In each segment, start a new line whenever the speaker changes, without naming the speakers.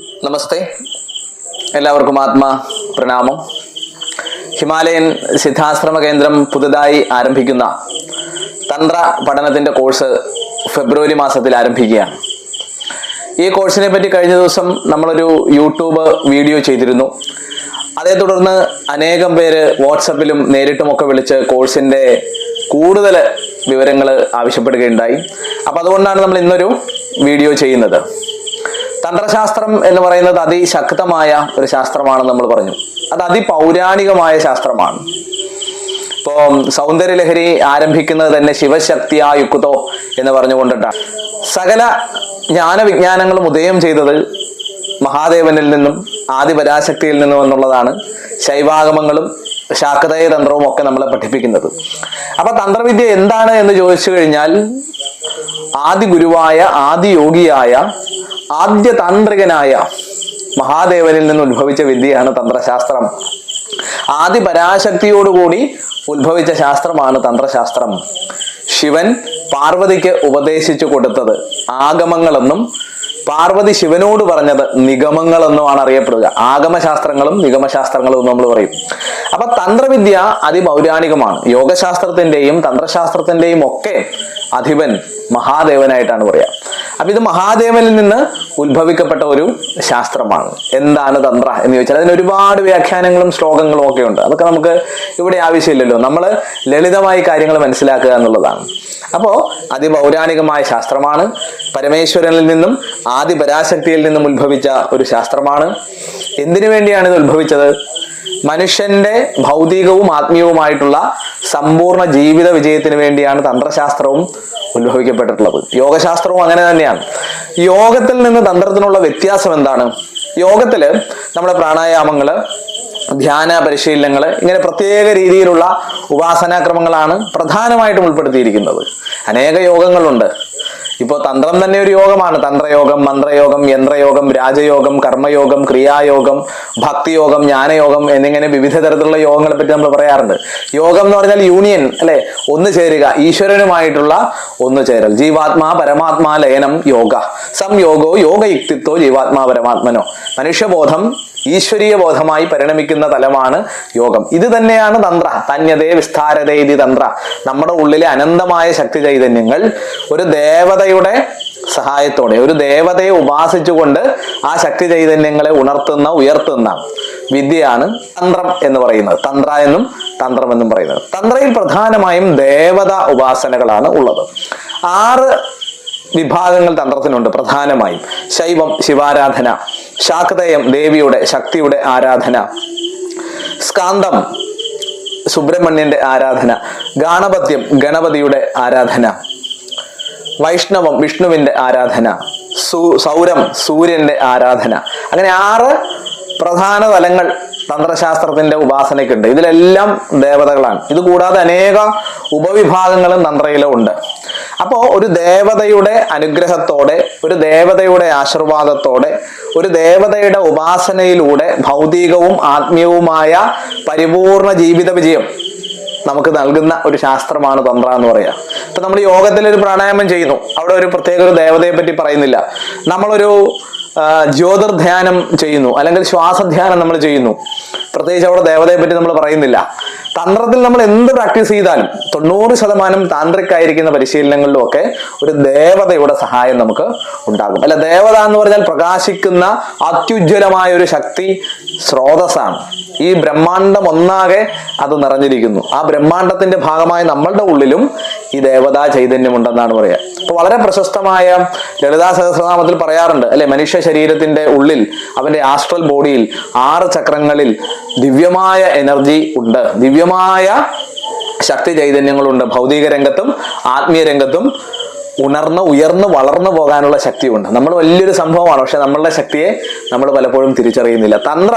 നമസ്തേ. എല്ലാവർക്കും ആത്മാ പ്രണാമം. ഹിമാലയൻ സിദ്ധാശ്രമ കേന്ദ്രം പുതുതായി ആരംഭിക്കുന്ന തന്ത്ര പഠനത്തിന്റെ കോഴ്സ് ഫെബ്രുവരി മാസത്തിൽ ആരംഭിക്കുകയാണ്. ഈ കോഴ്സിനെ പറ്റി കഴിഞ്ഞ ദിവസം നമ്മളൊരു യൂട്യൂബ് വീഡിയോ ചെയ്തിരുന്നു. അതേ തുടർന്ന് അനേകം പേര് വാട്സപ്പിലും നേരിട്ടുമൊക്കെ വിളിച്ച് കോഴ്സിന്റെ കൂടുതൽ വിവരങ്ങൾ ആവശ്യപ്പെടുകയുണ്ടായി. അപ്പം അതുകൊണ്ടാണ് നമ്മൾ ഇന്നൊരു വീഡിയോ ചെയ്യുന്നത്. തന്ത്രശാസ്ത്രം എന്ന് പറയുന്നത് അതിശക്തമായ ഒരു ശാസ്ത്രമാണെന്ന് നമ്മൾ പറഞ്ഞു. അത് അതിപൗരാണികമായ ശാസ്ത്രമാണ്. ഇപ്പോ സൗന്ദര്യലഹരി ആരംഭിക്കുന്നത് തന്നെ ശിവശക്തിയാ യുക്തോ എന്ന് പറഞ്ഞുകൊണ്ടിട്ടാണ്. സകല ജ്ഞാനവിജ്ഞാനങ്ങളും ഉദയം ചെയ്തത് മഹാദേവനിൽ നിന്നും ആദിപരാശക്തിയിൽ നിന്നും എന്നുള്ളതാണ് ശൈവാഗമങ്ങളും ശാക്തയ തന്ത്രവും ഒക്കെ നമ്മളെ പഠിപ്പിക്കുന്നത്. അപ്പൊ തന്ത്രവിദ്യ എന്താണ് എന്ന് ചോദിച്ചു കഴിഞ്ഞാൽ ആദി ഗുരുവായ ആദി യോഗിയായ ആദ്യ താന്ത്രികനായ മഹാദേവനിൽ നിന്ന് ഉത്ഭവിച്ച വിദ്യയാണ് തന്ത്രശാസ്ത്രം. ആദ്യ പരാശക്തിയോടുകൂടി ഉത്ഭവിച്ച ശാസ്ത്രമാണ് തന്ത്രശാസ്ത്രം. ശിവൻ പാർവതിക്ക് ഉപദേശിച്ചു കൊടുത്തത് ആഗമങ്ങളെന്നും പാർവതി ശിവനോട് പറഞ്ഞത് നിഗമങ്ങളെന്നുമാണ് അറിയപ്പെടുക. ആഗമശാസ്ത്രങ്ങളും നിഗമശാസ്ത്രങ്ങളും നമ്മൾ പറയും. അപ്പൊ തന്ത്രവിദ്യ അതിപൗരാണികമാണ് യോഗശാസ്ത്രത്തിന്റെയും തന്ത്രശാസ്ത്രത്തിന്റെയും ഒക്കെ അധിപൻ മഹാദേവനായിട്ടാണ് പറയാ. അപ്പൊ ഇത് മഹാദേവനിൽ നിന്ന് ഉത്ഭവിക്കപ്പെട്ട ഒരു ശാസ്ത്രമാണ്. എന്താണ് തന്ത്ര എന്ന് ചോദിച്ചാൽ അതിന് ഒരുപാട് വ്യാഖ്യാനങ്ങളും ശ്ലോകങ്ങളും ഒക്കെ ഉണ്ട്. അതൊക്കെ നമുക്ക് ഇവിടെ ആവശ്യമില്ലല്ലോ. നമ്മൾ ലളിതമായി കാര്യങ്ങൾ മനസ്സിലാക്കുക എന്നുള്ളതാണ്. അപ്പോൾ അതിപൗരാണികമായ ശാസ്ത്രമാണ്. പരമേശ്വരനിൽ നിന്നും ആദി പരാശക്തിയിൽ നിന്നും ഉത്ഭവിച്ച ഒരു ശാസ്ത്രമാണ്. എന്തിനു വേണ്ടിയാണ് ഇത് ഉത്ഭവിച്ചത്? മനുഷ്യന്റെ ഭൗതികവും ആത്മീയവുമായിട്ടുള്ള സമ്പൂർണ ജീവിത വിജയത്തിന് വേണ്ടിയാണ് തന്ത്രശാസ്ത്രവും ഉത്ഭവിക്കപ്പെട്ടിട്ടുള്ളത്. യോഗശാസ്ത്രവും അങ്ങനെ തന്നെയാണ്. യോഗത്തിൽ നിന്ന് തന്ത്രത്തിനുള്ള വ്യത്യാസം എന്താണ്? യോഗത്തിൽ നമ്മുടെ പ്രാണായാമങ്ങൾ ധ്യാന പരിശീലനങ്ങൾ ഇങ്ങനെ പ്രത്യേക രീതിയിലുള്ള ഉപാസനാക്രമങ്ങളാണ് പ്രധാനമായിട്ടും ഉൾപ്പെടുത്തിയിരിക്കുന്നത്. അനേക യോഗങ്ങളുണ്ട്. ഇപ്പോൾ തന്ത്രം തന്നെ ഒരു യോഗമാണ്. തന്ത്രയോഗം മന്ത്രയോഗം യന്ത്രയോഗം രാജയോഗം കർമ്മയോഗം ക്രിയായോഗം ഭക്തിയോഗം ജ്ഞാനയോഗം എന്നിങ്ങനെ വിവിധ തരത്തിലുള്ള യോഗങ്ങളെ പറ്റി നമ്മൾ പറയാറുണ്ട്. യോഗം എന്ന് പറഞ്ഞാൽ യൂണിയൻ അല്ലെ? ഒന്ന് ചേരുക ഈശ്വരനുമായിട്ടുള്ള ഒന്ന് ചേരൽ. ജീവാത്മാ പരമാത്മാ ലയനം യോഗ. സംയോഗോ യോഗയുക്തിത്വോ ജീവാത്മാ പരമാത്മനോ. മനുഷ്യബോധം ഈശ്വരീയ ബോധമായി പരിണമിക്കുന്ന തലമാണ് യോഗം. ഇത് തന്നെയാണ് തന്ത്ര. തന്യതേ വിസ്താരതേ ഇതി തന്ത്ര. നമ്മുടെ ഉള്ളിലെ അനന്തമായ ശക്തി ചൈതന്യങ്ങൾ ഒരു ദേവതയുടെ സഹായത്തോടെ ഒരു ദേവതയെ ഉപാസിച്ചുകൊണ്ട് ആ ശക്തി ചൈതന്യങ്ങളെ ഉണർത്തുന്ന ഉയർത്തുന്ന വിദ്യയാണ് തന്ത്രം എന്ന് പറയുന്നത്. തന്ത്ര എന്നും തന്ത്രം എന്നും പറയുന്നത്. തന്ത്രയിൽ പ്രധാനമായും ദേവത ഉപാസനകളാണ് ഉള്ളത്. ആറ് വിഭാഗങ്ങൾ തന്ത്രത്തിനുണ്ട് പ്രധാനമായും. ശൈവം ശിവാരാധന ശാക്തയം ദേവിയുടെ ശക്തിയുടെ ആരാധന. സ്കാന്തം സുബ്രഹ്മണ്യന്റെ ആരാധന. ഗാണപത്യം ഗണപതിയുടെ ആരാധന. വൈഷ്ണവം വിഷ്ണുവിന്റെ ആരാധന. സൂ സൗരം സൂര്യന്റെ ആരാധന. അങ്ങനെ ആറ് പ്രധാന തലങ്ങൾ തന്ത്രശാസ്ത്രത്തിന്റെ ഉപാസനയ്ക്കുണ്ട്. ഇതിലെല്ലാം ദേവതകളാണ്. ഇത് കൂടാതെ അനേക ഉപവിഭാഗങ്ങളും തന്ത്രയിലും ഉണ്ട്. അപ്പോ ഒരു ദേവതയുടെ അനുഗ്രഹത്തോടെ ഒരു ദേവതയുടെ ആശീർവാദത്തോടെ ഒരു ദേവതയുടെ ഉപാസനയിലൂടെ ഭൗതികവും ആത്മീയവുമായ പരിപൂർണ ജീവിത വിജയം നമുക്ക് നൽകുന്ന ഒരു ശാസ്ത്രമാണ് തന്ത്ര എന്ന് പറയാം. ഇപ്പൊ നമ്മൾ യോഗത്തിൽ ഒരു പ്രാണായാമം ചെയ്യുന്നു. അവിടെ ഒരു പ്രത്യേക ഒരു ദേവതയെ പറ്റി പറയുന്നില്ല. നമ്മളൊരു ജ്യോതിർധ്യാനം ചെയ്യുന്നു. അല്ലെങ്കിൽ ശ്വാസധ്യാനം നമ്മൾ ചെയ്യുന്നു. പ്രത്യേകിച്ച് അവിടെ ദേവതയെ പറ്റി നമ്മൾ പറയുന്നില്ല. തന്ത്രത്തിൽ നമ്മൾ എന്ത് പ്രാക്ടീസ് ചെയ്താലും തൊണ്ണൂറ് ശതമാനം താന്ത്രിക്കായിരിക്കുന്ന പരിശീലനങ്ങളിലും ഒക്കെ ഒരു ദേവതയുടെ സഹായം നമുക്ക് ഉണ്ടാകും. അല്ല ദേവത എന്ന് പറഞ്ഞാൽ പ്രകാശിക്കുന്ന അത്യുജ്വലമായ ഒരു ശക്തി സ്രോതസ്സാണ്. ഈ ബ്രഹ്മാണ്ടം ഒന്നാകെ അത് നിറഞ്ഞിരിക്കുന്നു. ആ ബ്രഹ്മാണ്ടത്തിന്റെ ഭാഗമായി നമ്മളുടെ ഉള്ളിലും ഈ ദേവതാ ചൈതന്യമുണ്ടെന്നാണ് പറയുക അപ്പൊ വളരെ പ്രശസ്തമായ ലളിതാ സഹസ്രനാമത്തിൽ പറയാറുണ്ട് അല്ലെ? മനുഷ്യ ശരീരത്തിന്റെ ഉള്ളിൽ അവന്റെ ആസ്ട്രൽ ബോഡിയിൽ ആറ് ചക്രങ്ങളിൽ ദിവ്യമായ എനർജി ഉണ്ട്. ദിവ്യമായ ശക്തി ചൈതന്യങ്ങളുണ്ട്. ഭൗതിക രംഗത്തും ആത്മീയ രംഗത്തും ഉണർന്ന് ഉയർന്ന് വളർന്നു പോകാനുള്ള ശക്തിയുണ്ട്. നമ്മൾ വലിയൊരു സംഭവമാണ് പക്ഷെ നമ്മളുടെ ശക്തിയെ നമ്മൾ പലപ്പോഴും തിരിച്ചറിയുന്നില്ല. തന്ത്ര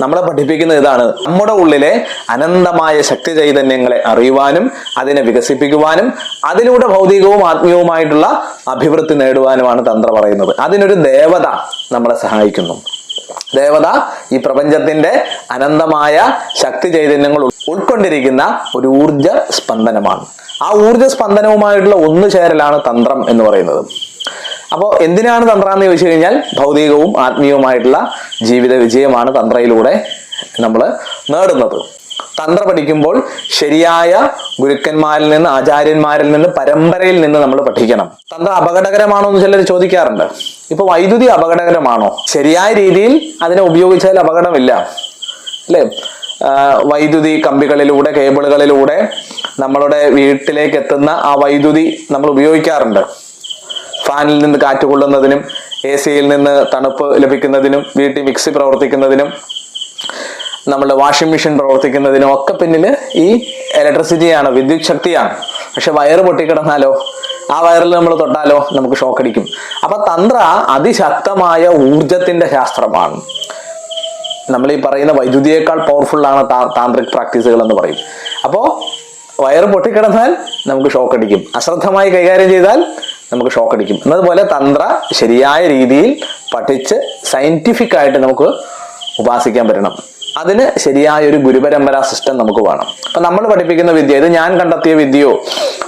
നമ്മളെ പഠിപ്പിക്കുന്ന ഇതാണ്. നമ്മുടെ ഉള്ളിലെ അനന്തമായ ശക്തി ചൈതന്യങ്ങളെ അറിയുവാനും അതിനെ വികസിപ്പിക്കുവാനും അതിലൂടെ ഭൗതികവും ആത്മീയവുമായിട്ടുള്ള അഭിവൃദ്ധി നേടുവാനുമാണ് തന്ത്ര പറയുന്നത്. അതിനൊരു ദേവത നമ്മളെ സഹായിക്കുന്നു. ദേവത ഈ പ്രപഞ്ചത്തിന്റെ അനന്തമായ ശക്തി ചൈതന്യങ്ങൾ ഉൾക്കൊണ്ടിരിക്കുന്ന ഒരു ഊർജ സ്പന്ദനമാണ് ആ ഊർജ സ്പന്ദനവുമായിട്ടുള്ള ഒന്ന് ചേരലാണ് തന്ത്രം എന്ന് പറയുന്നത്. അപ്പോൾ എന്തിനാണ് തന്ത്രം എന്ന് ചോദിച്ചു കഴിഞ്ഞാൽ ഭൗതികവും ആത്മീയവുമായിട്ടുള്ള ജീവിത വിജയമാണ് തന്ത്രയിലൂടെ നമ്മൾ നേടുന്നത്. തന്ത്ര പഠിക്കുമ്പോൾ ശരിയായ ഗുരുക്കന്മാരിൽ നിന്ന് ആചാര്യന്മാരിൽ നിന്ന് പരമ്പരയിൽ നിന്ന് നമ്മൾ പഠിക്കണം. തന്ത്ര അപകടകരമാണോ എന്ന് ചിലർ ചോദിക്കാറുണ്ട്. ഇപ്പൊ വൈദ്യുതി അപകടകരമാണോ? ശരിയായ രീതിയിൽ അതിനെ ഉപയോഗിച്ചാൽ അപകടമില്ല. അല്ലേ? വൈദ്യുതി കമ്പികളിലൂടെ കേബിളുകളിലൂടെ നമ്മളുടെ വീട്ടിലേക്ക് എത്തുന്ന ആ വൈദ്യുതി നമ്മൾ ഉപയോഗിക്കാറുണ്ട്. ഫാനിൽ നിന്ന് കാറ്റ് കൊള്ളുന്നതിനും എ സിയിൽ നിന്ന് തണുപ്പ് ലഭിക്കുന്നതിനും വീട്ടിൽ മിക്സി പ്രവർത്തിക്കുന്നതിനും നമ്മുടെ വാഷിംഗ് മെഷീൻ പ്രവർത്തിക്കുന്നതിനും ഒക്കെ പിന്നിൽ ഈ ഇലക്ട്രിസിറ്റിയാണ് വിദ്യുത് ശക്തിയാണ്. പക്ഷെ വയറ് പൊട്ടിക്കിടന്നാലോ ആ വയറിൽ നമ്മൾ തൊട്ടാലോ നമുക്ക് ഷോക്കടിക്കും. അപ്പൊ തന്ത്ര അതിശക്തമായ ഊർജത്തിന്റെ ശാസ്ത്രമാണ്. നമ്മൾ ഈ പറയുന്ന വൈദ്യുതിയേക്കാൾ പവർഫുൾ ആണ് താന്ത്രിക് പ്രാക്ടീസുകൾ എന്ന് പറയും. അപ്പോൾ വയറ് പൊട്ടിക്കിടന്നാൽ നമുക്ക് ഷോക്ക് അടിക്കും. അശ്രദ്ധമായി കൈകാര്യം ചെയ്താൽ നമുക്ക് ഷോക്ക് അടിക്കും. എന്നതുപോലെ തന്ത്ര ശരിയായ രീതിയിൽ പഠിച്ച് സയന്റിഫിക് ആയിട്ട് നമുക്ക് ഉപാസിക്കാൻ പറ്റണം. അതിന് ശരിയായ ഒരു ഗുരുപരമ്പര സിസ്റ്റം നമുക്ക് വേണം. അപ്പൊ നമ്മൾ പഠിപ്പിക്കുന്ന വിദ്യ ഇത് ഞാൻ കണ്ടെത്തിയ വിദ്യയോ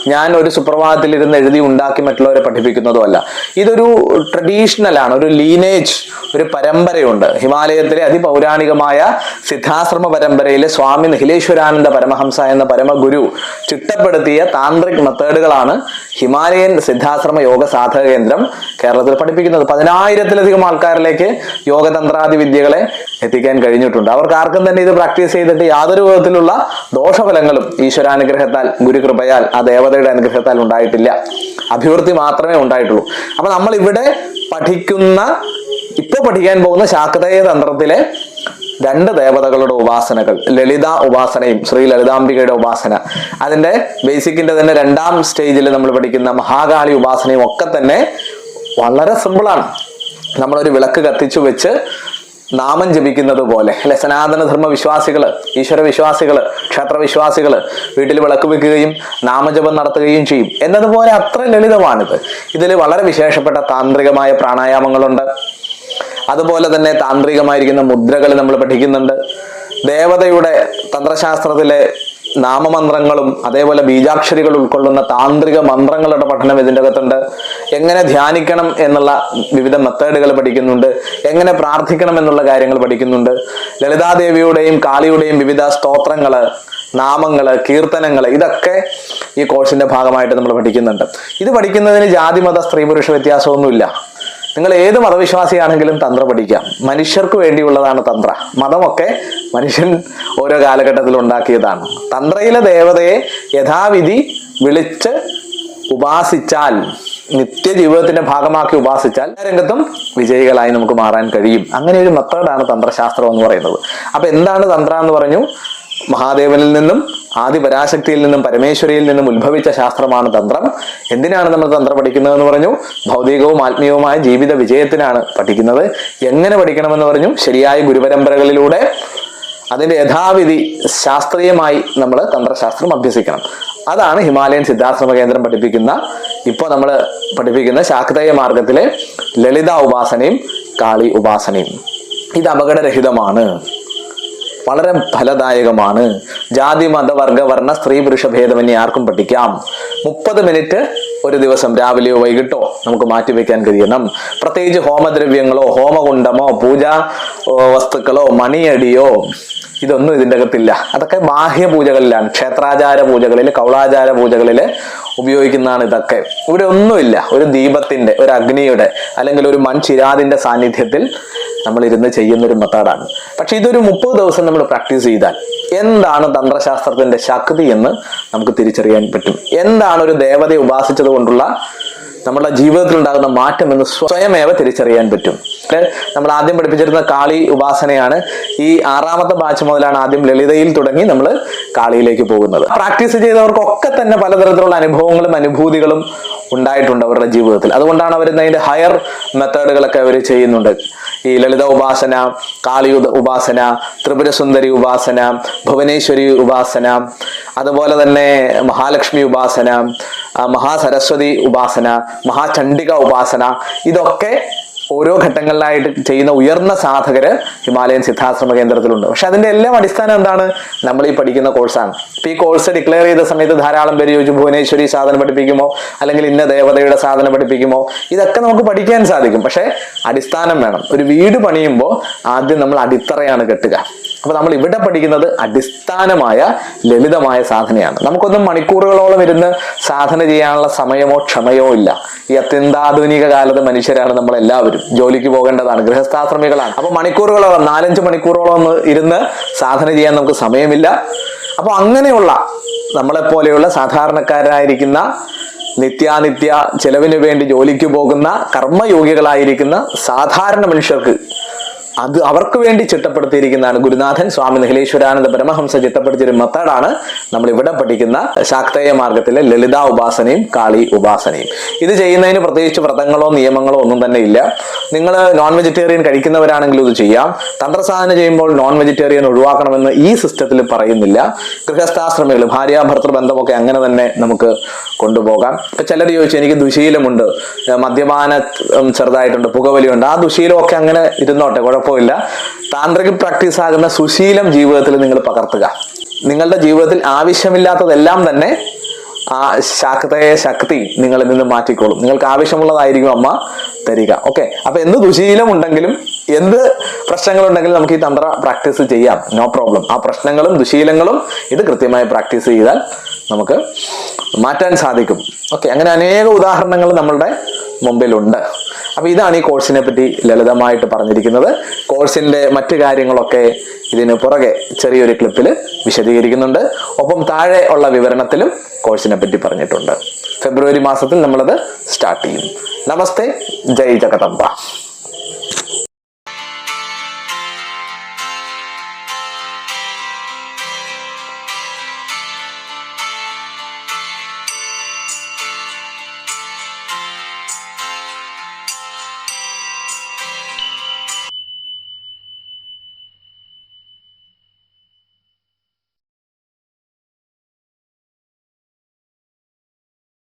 ഞാൻ ഒരു സുപ്രഭാതത്തിൽ ഇരുന്ന് എഴുതി ഉണ്ടാക്കി മറ്റുള്ളവരെ പഠിപ്പിക്കുന്നതോ അല്ല. ഇതൊരു ട്രഡീഷണൽ ആണ് ഒരു ലീനേജ് ഒരു പരമ്പരയുണ്ട്. ഹിമാലയത്തിലെ അതിപൗരാണികമായ സിദ്ധാശ്രമ പരമ്പരയിലെ സ്വാമി നിഖിലേശ്വരാനന്ദ പരമഹംസ എന്ന പരമഗുരു ചിട്ടപ്പെടുത്തിയ താന്ത്രിക് മെത്തേഡുകളാണ് ഹിമാലയൻ സിദ്ധാശ്രമ യോഗ സാധക കേന്ദ്രം കേരളത്തിൽ പഠിപ്പിക്കുന്നത്. പതിനായിരത്തിലധികം ആൾക്കാരിലേക്ക് യോഗതന്ത്രാദി വിദ്യകളെ എത്തിക്കാൻ കഴിഞ്ഞിട്ടുണ്ട്. അവർക്ക് ആർക്കും തന്നെ ഇത് പ്രാക്ടീസ് ചെയ്തിട്ട് യാതൊരു വിധത്തിലുള്ള ദോഷഫലങ്ങളും ഈശ്വരാനുഗ്രഹത്താൽ ഗുരുകൃപയാൽ ആ ദേവതയുടെ അനുഗ്രഹത്താൽ ഉണ്ടായിട്ടില്ല. അഭിവൃദ്ധി മാത്രമേ ഉണ്ടായിട്ടുള്ളൂ. അപ്പൊ നമ്മൾ ഇവിടെ പഠിക്കുന്ന ഇപ്പൊ പഠിക്കാൻ പോകുന്ന ശാക്തേയ തന്ത്രത്തിലെ രണ്ട് ദേവതകളുടെ ഉപാസനകൾ ലളിത ഉപാസനയും ശ്രീ ലളിതാംബികയുടെ ഉപാസന. അതിന്റെ ബേസിക്കിന്റെ തന്നെ രണ്ടാം സ്റ്റേജിൽ നമ്മൾ പഠിക്കുന്ന മഹാകാളി ഉപാസനയും ഒക്കെ തന്നെ വളരെ സിമ്പിളാണ് നമ്മളൊരു വിളക്ക് കത്തിച്ചു വെച്ച് നാമം ജപിക്കുന്നത് പോലെ അല്ലെ? സനാതനധർമ്മ വിശ്വാസികൾ ഈശ്വര വിശ്വാസികൾ ക്ഷേത്ര വിശ്വാസികൾ വീട്ടിൽ വിളക്ക് വെക്കുകയും നാമജപം നടത്തുകയും ചെയ്യും. എന്നതുപോലെ അത്ര ലളിതമാണിത്. ഇതിൽ വളരെ വിശേഷപ്പെട്ട താന്ത്രികമായ പ്രാണായാമങ്ങളുണ്ട്. അതുപോലെ തന്നെ താന്ത്രികമായിരിക്കുന്ന മുദ്രകൾ നമ്മൾ പഠിക്കുന്നുണ്ട്. ദേവതയുടെ തന്ത്രശാസ്ത്രത്തിലെ നാമമന്ത്രങ്ങളും അതേപോലെ ബീജാക്ഷരികൾ ഉൾക്കൊള്ളുന്ന താന്ത്രിക മന്ത്രങ്ങളുടെ പഠനം ഇതിന്റെ അകത്തുണ്ട് എങ്ങനെ ധ്യാനിക്കണം എന്നുള്ള വിവിധ മെത്തേഡുകൾ പഠിക്കുന്നുണ്ട്. എങ്ങനെ പ്രാർത്ഥിക്കണം എന്നുള്ള കാര്യങ്ങൾ പഠിക്കുന്നുണ്ട്. ലളിതാദേവിയുടെയും കാളിയുടെയും വിവിധ സ്തോത്രങ്ങൾ നാമങ്ങൾ കീർത്തനങ്ങൾ ഇതൊക്കെ ഈ കോഴ്സിന്റെ ഭാഗമായിട്ട് നമ്മൾ പഠിക്കുന്നുണ്ട്. ഇത് പഠിക്കുന്നതിന് ജാതി മത സ്ത്രീ പുരുഷ വ്യത്യാസമൊന്നുമില്ല. നിങ്ങൾ ഏത് മതവിശ്വാസിയാണെങ്കിലും തന്ത്ര പഠിക്കാം. മനുഷ്യർക്ക് വേണ്ടിയുള്ളതാണ് തന്ത്ര. മതമൊക്കെ മനുഷ്യൻ ഓരോ കാലഘട്ടത്തിൽ ഉണ്ടാക്കിയതാണ്. തന്ത്രയിലെ ദേവതയെ യഥാവിധി വിളിച്ച് ഉപാസിച്ചാൽ നിത്യജീവിതത്തിന്റെ ഭാഗമാക്കി ഉപാസിച്ചാൽ രംഗത്തും വിജയികളായി നമുക്ക് മാറാൻ കഴിയും. അങ്ങനെ ഒരു മെത്തേഡാണ് തന്ത്രശാസ്ത്രം എന്ന് പറയുന്നത്. അപ്പൊ എന്താണ് തന്ത്ര എന്ന് പറഞ്ഞു? മഹാദേവനിൽ നിന്നും ആദി പരാശക്തിയിൽ നിന്നും പരമേശ്വരിയിൽ നിന്നും ഉത്ഭവിച്ച ശാസ്ത്രമാണ് തന്ത്രം. എന്തിനാണ് നമ്മൾ തന്ത്രം പഠിക്കുന്നതെന്ന് പറഞ്ഞു? ഭൗതികവും ആത്മീയവുമായ ജീവിത വിജയത്തിനാണ് പഠിക്കുന്നത്. എങ്ങനെ പഠിക്കണമെന്ന് പറഞ്ഞു? ശരിയായ ഗുരുപരമ്പരകളിലൂടെ. അതിന്റെ യഥാവിധി ശാസ്ത്രീയമായി നമ്മൾ തന്ത്രശാസ്ത്രം അഭ്യസിക്കണം. അതാണ് ഹിമാലയൻ സിദ്ധാശ്രമ കേന്ദ്രം പഠിപ്പിക്കുന്ന ഇപ്പോൾ നമ്മൾ പഠിപ്പിക്കുന്ന ശാക്തേയ മാർഗത്തിലെ ലളിത ഉപാസനയും കാളി ഉപാസനയും. ഇത് അപകടരഹിതമാണ്. വളരെ ഫലദായകമാണ്. ജാതി മത വർഗ വർണ സ്ത്രീ പുരുഷ ഭേദമന്യേ ആർക്കും പഠിക്കാം. മുപ്പത് മിനിറ്റ് ഒരു ദിവസം രാവിലെയോ വൈകിട്ടോ നമുക്ക് മാറ്റിവെക്കാൻ കഴിയണം. പ്രത്യേകിച്ച് ഹോമദ്രവ്യങ്ങളോ ഹോമകുണ്ടമോ പൂജാ വസ്തുക്കളോ മണിയടിയോ ഇതൊന്നും ഇതിന്റെ അകത്തില്ല. അതൊക്കെ ബാഹ്യ പൂജകളിലാണ്. ക്ഷേത്രാചാര പൂജകളിൽ കൗളാചാര പൂജകളിൽ ഉപയോഗിക്കുന്നതാണ് ഇതൊക്കെ. ഇവിടെ ഒന്നുമില്ല. ഒരു ദീപത്തിന്റെ ഒരു അഗ്നിയുടെ അല്ലെങ്കിൽ ഒരു മൺചിരാതിന്റെ സാന്നിധ്യത്തിൽ നമ്മൾ ഇരുന്ന് ചെയ്യുന്ന ഒരു മെത്തേഡാണ്. പക്ഷെ ഇതൊരു മുപ്പത് ദിവസം നമ്മൾ പ്രാക്ടീസ് ചെയ്താൽ എന്താണ് തന്ത്രശാസ്ത്രത്തിന്റെ ശക്തി എന്ന് നമുക്ക് തിരിച്ചറിയാൻ പറ്റും. എന്താണ് ഒരു ദേവതയെ ഉപാസിച്ചത് കൊണ്ടുള്ള നമ്മുടെ ജീവിതത്തിൽ ഉണ്ടാകുന്ന മാറ്റം എന്ന് സ്വയമേവ തിരിച്ചറിയാൻ പറ്റും. നമ്മൾ ആദ്യം പഠിപ്പിച്ചിരുന്ന കാളി ഉപാസനയാണ്. ഈ ആറാമത്തെ ബാച്ച് മുതലാണ് ആദ്യം ലളിതയിൽ തുടങ്ങി നമ്മൾ കാളിയിലേക്ക് പോകുന്നത്. പ്രാക്ടീസ് ചെയ്തവർക്കൊക്കെ തന്നെ പലതരത്തിലുള്ള അനുഭവങ്ങളും അനുഭൂതികളും ഉണ്ടായിട്ടുണ്ട് അവരുടെ ജീവിതത്തിൽ. അതുകൊണ്ടാണ് അവർ അതിന്റെ ഹയർ മെത്തേഡുകളൊക്കെ അവർ ചെയ്യുന്നുണ്ട്. ഈ ലളിത ഉപാസന കാളി ഉപാസന ത്രിപുരസുന്ദരി ഉപാസന ഭുവനേശ്വരി ഉപാസന അതുപോലെ തന്നെ മഹാലക്ഷ്മി ഉപാസന മഹാസരസ്വതി ഉപാസന മഹാചണ്ഡിക ഉപാസന ഇതൊക്കെ ഓരോ ഘട്ടങ്ങളിലായിട്ട് ചെയ്യുന്ന ഉയർന്ന സാധകര് ഹിമാലയൻ സിദ്ധാശ്രമ കേന്ദ്രത്തിലുണ്ട്. പക്ഷെ അതിന്റെ എല്ലാം അടിസ്ഥാനം എന്താണ്? നമ്മൾ ഈ പഠിക്കുന്ന കോഴ്സാണ്. ഇപ്പൊ ഈ കോഴ്സ് ഡിക്ലെയർ ചെയ്ത സമയത്ത് ധാരാളം പേര് ചോദിച്ചു ഭുവനേശ്വരി സാധനം പഠിപ്പിക്കുമോ? അല്ലെങ്കിൽ ഇന്ന ദേവതയുടെ സാധനം പഠിപ്പിക്കുമോ? ഇതൊക്കെ നമുക്ക് പഠിക്കാൻ സാധിക്കും. പക്ഷെ അടിസ്ഥാനം വേണം. ഒരു വീട് പണിയുമ്പോൾ ആദ്യം നമ്മൾ അടിത്തറയാണ് കെട്ടുക. അപ്പൊ നമ്മൾ ഇവിടെ പഠിക്കുന്നത് അടിസ്ഥാനമായ ലളിതമായ സാധനയാണ്. നമുക്കൊന്നും മണിക്കൂറുകളോളം ഇരുന്ന് സാധന ചെയ്യാനുള്ള സമയമോ ക്ഷമയോ ഇല്ല. ഈ അത്യന്താധുനിക കാലത്ത് മനുഷ്യരാണ് നമ്മൾ എല്ലാവരും ജോലിക്ക് പോകേണ്ടതാണ് ഗൃഹസ്ഥാശ്രമികളാണ്. അപ്പൊ മണിക്കൂറുകളോളം നാലഞ്ച് മണിക്കൂറോളം ഇരുന്ന് സാധന ചെയ്യാൻ നമുക്ക് സമയമില്ല. അപ്പൊ അങ്ങനെയുള്ള നമ്മളെപ്പോലെയുള്ള സാധാരണക്കാരായിരിക്കുന്ന നിത്യാനിത്യ ചെലവിന് വേണ്ടി ജോലിക്ക് പോകുന്ന കർമ്മയോഗികളായിരിക്കുന്ന സാധാരണ മനുഷ്യർക്ക് അത് അവർക്ക് വേണ്ടി ചിട്ടപ്പെടുത്തിയിരിക്കുന്നതാണ് ഗുരുനാഥൻ സ്വാമി നിഖിലേശ്വരാനന്ദ പരമഹംസ ചിട്ടപ്പെടുത്തിയ ഒരു മെത്തേഡാണ് നമ്മൾ ഇവിടെ പഠിക്കുന്ന ശാക്തേയ മാർഗത്തിലെ ലളിതാ ഉപാസനയും കാളി ഉപാസനയും. ഇത് ചെയ്യുന്നതിന് പ്രത്യേകിച്ച് വ്രതങ്ങളോ നിയമങ്ങളോ ഒന്നും തന്നെ ഇല്ല. നിങ്ങൾ നോൺ വെജിറ്റേറിയൻ കഴിക്കുന്നവരാണെങ്കിലും ഇത് ചെയ്യാം. തന്ത്രസാധന ചെയ്യുമ്പോൾ നോൺ വെജിറ്റേറിയൻ ഒഴിവാക്കണമെന്ന് ഈ സിസ്റ്റത്തിൽ പറയുന്നില്ല. ഗൃഹസ്ഥാശ്രമികൾ ഭാര്യാഭർത്തൃ ബന്ധമൊക്കെ അങ്ങനെ തന്നെ നമുക്ക് കൊണ്ടുപോകാം. ഇപ്പൊ ചിലർ ചോദിച്ചു എനിക്ക് ദുശീലമുണ്ട്. മദ്യപാന ചെറുതായിട്ടുണ്ട് പുകവലിയുണ്ട്. ആ ദുശീലമൊക്കെ അങ്ങനെ ഇരുന്നോട്ടെ കുഴപ്പമില്ല. താന്ത്രിക പ്രാക്ടീസ് ആകുന്ന സുശീലം ജീവിതത്തിൽ നിങ്ങൾ പകർത്തുക. നിങ്ങളുടെ ജീവിതത്തിൽ ആവശ്യമില്ലാത്തതെല്ലാം തന്നെ ആ ശാക്തയെ ശക്തി നിങ്ങളിൽ നിന്ന് മാറ്റിക്കോളും. നിങ്ങൾക്ക് ആവശ്യമുള്ളതായിരിക്കും അമ്മ തരിക. ഓക്കെ അപ്പൊ എന്ത് ദുശീലം ഉണ്ടെങ്കിലും എന്ത് പ്രശ്നങ്ങളുണ്ടെങ്കിലും നമുക്ക് ഈ തന്ത്ര പ്രാക്ടീസ് ചെയ്യാം. നോ പ്രോബ്ലം ആ പ്രശ്നങ്ങളും ദുശീലങ്ങളും ഇത് കൃത്യമായി പ്രാക്ടീസ് ചെയ്താൽ നമുക്ക് മാറ്റാൻ സാധിക്കും. ഓക്കെ അങ്ങനെ അനേക ഉദാഹരണങ്ങൾ നമ്മളുടെ മുമ്പിലുണ്ട്. അപ്പോൾ ഇതാണ് ഈ കോഴ്സിനെ പറ്റി ലളിതമായിട്ട് പറഞ്ഞിരിക്കുന്നത്. കോഴ്സിന്റെ മറ്റു കാര്യങ്ങളൊക്കെ ഇതിന് പുറകെ ചെറിയൊരു ക്ലിപ്പിൽ വിശദീകരിക്കുന്നുണ്ട്. ഒപ്പം താഴെ ഉള്ള വിവരണത്തിലും കോഴ്സിനെ പറ്റി പറഞ്ഞിട്ടുണ്ട്. ഫെബ്രുവരി മാസത്തിൽ നമ്മളത് സ്റ്റാർട്ട് ചെയ്യും. നമസ്തേ ജയ് ജഗദംബ.